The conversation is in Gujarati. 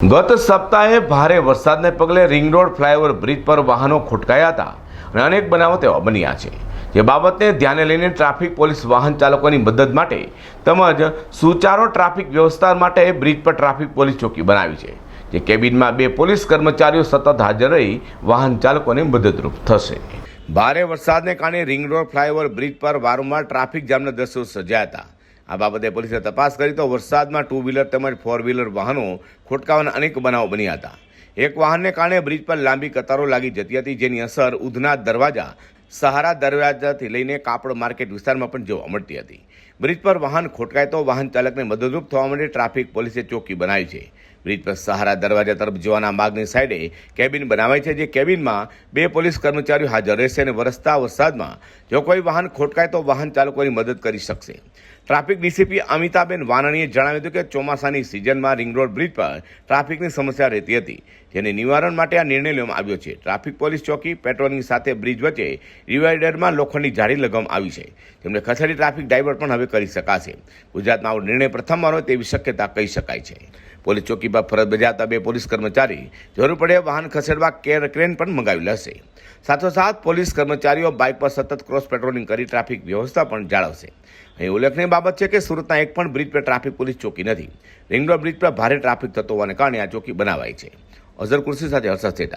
ગત સપ્તાહે ભારે વરસાદને પગલે રિંગ રોડ ફ્લાયઓવર બ્રિજ પર વાહનો ખોટકાયા હતા અને અનેક બનાવો તેવા બન્યા છે. જે બાબતને ધ્યાને લઈને ટ્રાફિક પોલીસ વાહન ચાલકોની મદદ માટે તેમજ સુચારો ટ્રાફિક વ્યવસ્થા માટે બ્રિજ પર ટ્રાફિક પોલીસ ચોકી બનાવી છે, જે કેબિનમાં બે પોલીસ કર્મચારીઓ સતત હાજર રહી વાહન ચાલકોને મદદરૂપ થશે. ભારે વરસાદને કારણે રિંગ રોડ ફ્લાયઓવર બ્રિજ પર વારંવાર ટ્રાફિક જામના દ્રશ્યો સર્જાયા હતા. આ બાબતે પોલીસે તપાસ કરી તો વરસાદમાં ટુ વ્હીલર તેમજ ફોર વ્હીલર વાહનો ખોટકાવાના અનેક બનાવો બન્યા હતા. એક વાહનને કારણે બ્રિજ પર લાંબી કતારો લાગી જતી હતી, જેની અસર ઉધના દરવાજા, સહારા દરવાજાથી લઈને કાપડ માર્કેટ વિસ્તારમાં પણ જોવા મળતી હતી. બ્રિજ પર વાહન ખોટકાય તો વાહન ચાલકને મદદરૂપ થવા માટે ટ્રાફિક પોલીસે ચોકી બનાવી છે. બ્રિજ પર સહારા દરવાજા તરફ જવાના માર્ગની સાઈડે કેબિન બનાવાય છે, જે કેબિનમાં બે પોલીસ કર્મચારીઓ હાજર રહેશે અને વરસતા વરસાદમાં જો કોઈ વાહન ખોટકાય તો વાહન ચાલકોની મદદ કરી શકશે. ટ્રાફિક ડીસીપી અમિતાબેન વાનણીએ જણાવ્યું હતું કે ચોમાસાની સિઝનમાં રિંગ રોડ બ્રિજ પર ટ્રાફિકની સમસ્યા રહેતી હતી, જેને નિવારણ માટે આ નિર્ણય લેવામાં આવ્યો છે. ટ્રાફિક પોલીસ ચોકી પેટ્રોલિંગ સાથે બ્રિજ વચ્ચે ડિવાઈડરમાં લોખંડની જાળી લગાવવામાં આવી છે. તેમણે ખસેડી ટ્રાફિક ડ્રાઈવર પણ હવે કરી શકાશે. ગુજરાતમાં આવો નિર્ણય પ્રથમવાર હોય તેવી શક્યતા કહી શકાય છે. પોલીસ ચોકી પર ફરજ બજાવતા બે પોલીસ કર્મચારી જરૂર પડે વાહન ખસેડવા કેર ક્રેન પણ મંગાવી લેશે. સાથોસાથ, પોલીસ કર્મચારીઓ બાઇક પર સતત ક્રોસ પેટ્રોલિંગ કરી ટ્રાફિક વ્યવસ્થા પણ જાળવશે. અહીં ઉલ્લેખનીય બાબત છે કે સુરતના એક પણ બ્રિજ પર ટ્રાફિક પોલીસ ચોકી નથી. રિંગ બ્રિજ પર ભારે ટ્રાફિક થતો હોવાને કારણે આ ચોકી બનાવાઈ છે. અઝર કુર્સી સાથે હર્ષદ સેટા.